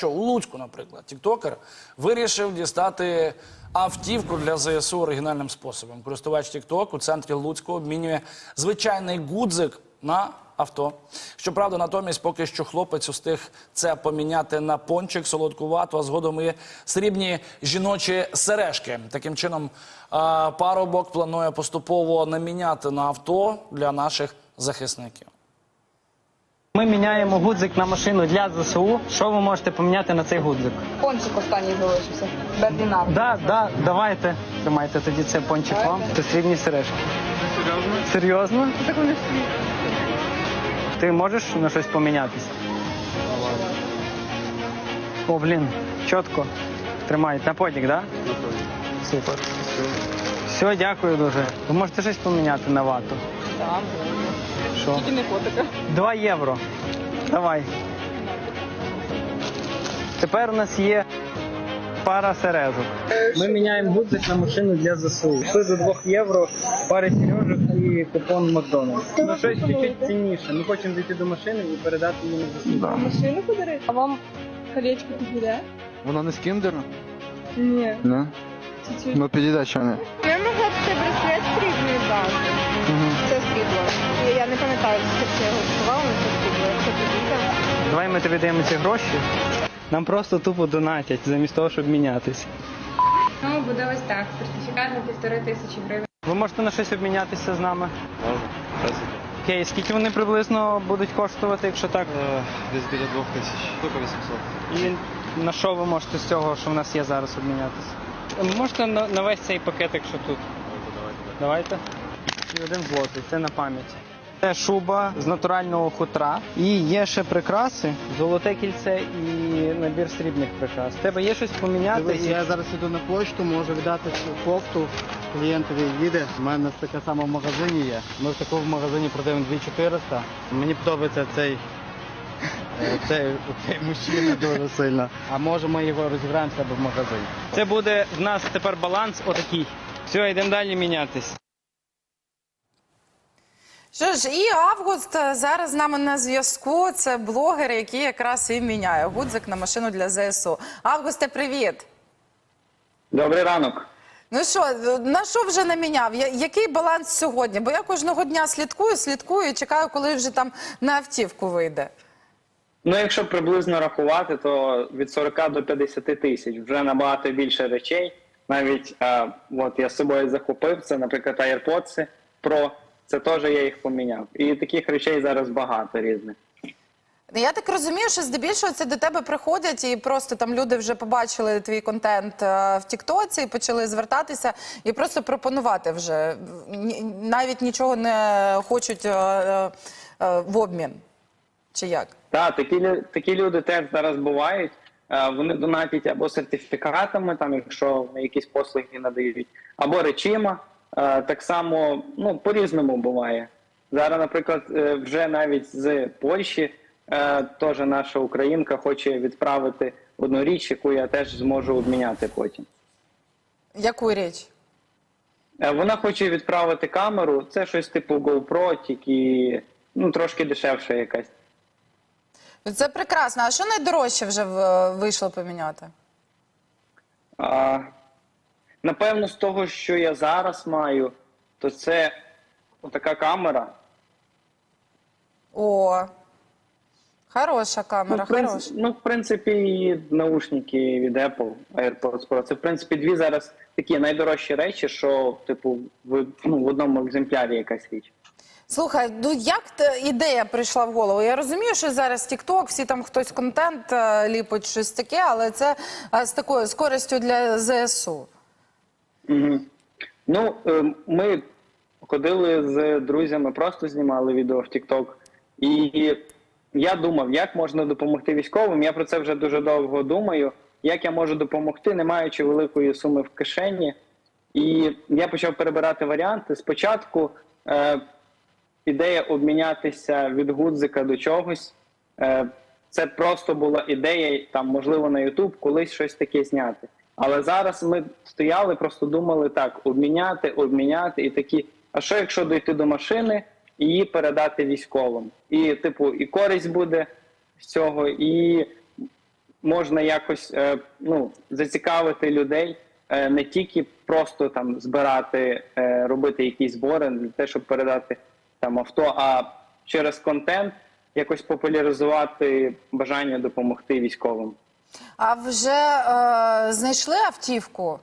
що у Луцьку, наприклад, тіктокер вирішив дістати автівку для ЗСУ оригінальним способом. Користувач Тікток у центрі Луцьку обмінює звичайний гудзик на авто. Щоправда, натомість поки що хлопець устиг це поміняти на пончик солодкувату, а згодом і срібні жіночі сережки. Таким чином, парубок планує поступово наміняти на авто для наших захисників. Ми міняємо гудзик на машину для ЗСУ. Що ви можете поміняти на цей гудзик? Пончик останній залишився. Бердінар. Да, да, давайте. Тримайте тоді це пончик вам. Це срібні сережки. Серйозно? Серйозно? Так вони всі. Ти можеш на щось помінятися? О, блін, чітко. Тримай. На потік, да? Супер. Все, дякую дуже. Ви можете щось поміняти на вату? Так. Що? Тільки не котика. Два євро. Давай. Тепер у нас є пара сережок. Ми міняємо гудзик на машину для ЗСУ. Це за 2 євро, пари сережок і купон Макдональдс. Ну щось чуть-чуть цінніше. Ми хочемо дійти до машини і передати її на ЗСУ. Машину подарити? А вам колечко підійде? Воно не з кіндера? Ні. Не. Чуть-чуть. Ну підійде чи не? Я могла б цей браслет срібний дати. Не пам'ятаю, що я його купувала, але це підійде. Давай ми тобі даємо ці гроші. Нам просто тупо донатять, замість того, щоб мінятися. Ну, буде ось так. Сертифікат на півтори тисячі гривень. Ви можете на щось обмінятися з нами? Окей, скільки вони приблизно будуть коштувати, якщо так? Десь біля двох тисяч. Тільки 800. І на що ви можете з цього, що в нас є зараз, обмінятися? Можете на, на весь цей пакет, якщо тут. Давайте. І один злотий, це на пам'ять. Це шуба з натурального хутра. І є ще прикраси, золоте кільце і набір срібних прикрас. Тебе є щось поміняти? Дивись, І... я зараз іду на почту, можу віддати цю кофту клієнтові їде. У мене таке саме в магазині є. Ми в такому магазині продаємо 2400. Мені подобається цей, е, цей, цей мужчина дуже сильно. А може ми його розіграємо в себе в магазині. Це буде в нас тепер баланс отакий. Все, йдемо далі мінятись. Що ж, і Август е, зараз з нами на зв'язку. Це блогер, який якраз і міняє гудзик на машину для ЗСУ. Августе, привіт. Добрий ранок. Ну що, на що вже наміняв? Який баланс сьогодні? Бо я кожного дня слідкую, слідкую і чекаю, коли вже там на автівку вийде. Ну, якщо приблизно рахувати, то від 40 до 50 тисяч вже набагато більше речей. Навіть е, от я з собою захопив це, наприклад, AirPods Pro. Це теж я їх поміняв. І таких речей зараз багато різних. Я так розумію, що здебільшого це до тебе приходять, і просто там люди вже побачили твій контент е, в Тіктоці, і почали звертатися і просто пропонувати вже. Навіть нічого не хочуть е, е, в обмін. Чи як? Так, такі, такі люди теж зараз бувають. Вони донатять або сертифікатами, там, якщо якісь послуги надають, або речима. Е, Так само ну, по-різному буває. Зараз, наприклад, е, вже навіть з Польщі е, теж наша українка хоче відправити одну річ, яку я теж зможу обміняти потім. Яку річ? Вона хоче відправити камеру, це щось типу GoPro, тільки ну, трошки дешевше якась. Це прекрасно. А що найдорожче вже вийшло поміняти? А, напевно, з того, що я зараз маю, то це така камера. О, хороша камера, Ну, хороша. ну, в принципі, і наушники від Apple AirPods Pro. Це, в принципі, дві зараз такі найдорожчі речі, що, типу, в, ну, в одному екземплярі якась річ. Слухай, ну як ідея прийшла в голову? Я розумію, що зараз TikTok, всі там хтось контент е, ліпить, щось таке, але це е, з такою з користю для ЗСУ. Ну, е, ми ходили з друзями, просто знімали відео в TikTok. І я думав, як можна допомогти військовим. Я про це вже дуже довго думаю. Як я можу допомогти, не маючи великої суми в кишені. І я почав перебирати варіанти. Спочатку е, ідея обмінятися від гудзика до чогось. Е, це просто була ідея, там, можливо, на YouTube колись щось таке зняти. Але зараз ми стояли, просто думали так: обміняти, обміняти, і такі. А що якщо дойти до машини і її передати військовим? І, типу, і користь буде з цього, і можна якось е, ну, зацікавити людей, е, не тільки просто там збирати, е, робити якісь збори для те, щоб передати там авто, а через контент якось популяризувати бажання допомогти військовим. А вже е, знайшли автівку?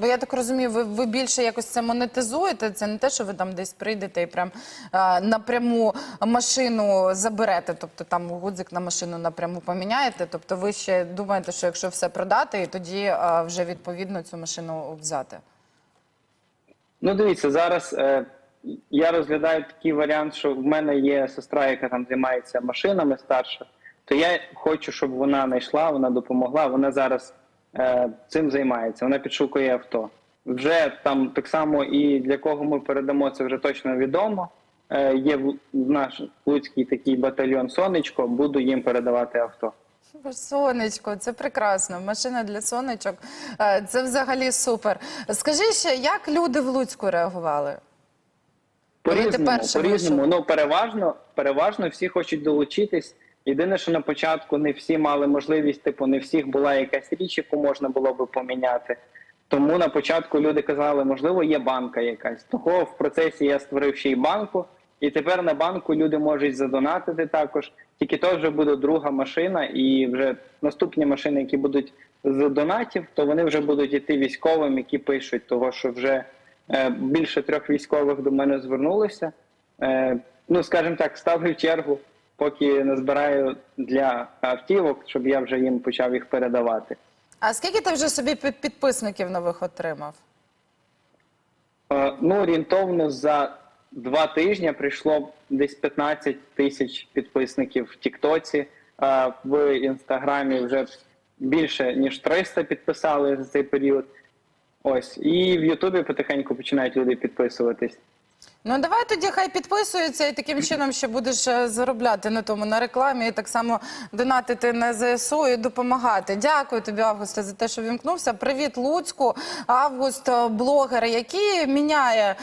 Бо я так розумію, ви, ви більше якось це монетизуєте. Це не те, що ви там десь прийдете і прям е, напряму машину заберете, тобто там гудзик на машину напряму поміняєте. Тобто ви ще думаєте, що якщо все продати, і тоді е, вже відповідно цю машину взяти. Ну, дивіться, зараз е, я розглядаю такий варіант, що в мене є сестра, яка там займається машинами старша, то я хочу, щоб вона знайшла, вона допомогла. Вона зараз е, цим займається. Вона підшукує авто. Вже там так само і для кого ми передамо, це вже точно відомо. Е, є в- наш луцький такий батальйон Сонечко, буду їм передавати авто. Сонечко, це прекрасно. Машина для сонечок. Е, Це взагалі супер. Скажи ще, як люди в Луцьку реагували? Коли ти По-різному, перше по-різному. вийшов? Ну, переважно, переважно всі хочуть долучитись. Єдине, що на початку не всі мали можливість, типу, не всіх була якась річ, яку можна було би поміняти. Тому на початку люди казали, можливо, є банка якась. Того в процесі я створив ще й банку, і тепер на банку люди можуть задонатити також. Тільки то вже буде друга машина, і вже наступні машини, які будуть з донатів, то вони вже будуть йти військовим, які пишуть, того що вже е, більше трьох військових до мене звернулися. Е, ну, скажімо так, стали в чергу, поки назбираю для автівок, щоб я вже їм почав їх передавати. А скільки ти вже собі під- підписників нових отримав? Е, Ну, орієнтовно за два тижні прийшло десь 15 тисяч підписників в Тіктоці. Е, В Інстаграмі вже більше ніж 300 підписали за цей період. Ось і в Ютубі потихеньку починають люди підписуватись. Ну давай тоді хай підписуються і таким чином ще будеш е, заробляти на тому на рекламі і так само донатити на ЗСУ і допомагати. Дякую тобі, Августе, за те, що вімкнувся. Привіт, Луцьку. Август е, блогер, який міняє.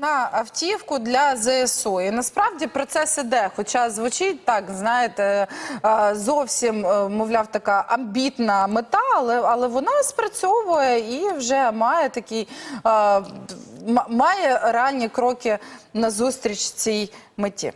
На автівку для ЗСУ. І насправді процес іде. Хоча звучить так, знаєте, е, зовсім, е, мовляв, така амбітна мета, але, але вона спрацьовує і вже має такий е, має реальні кроки назустріч цій меті.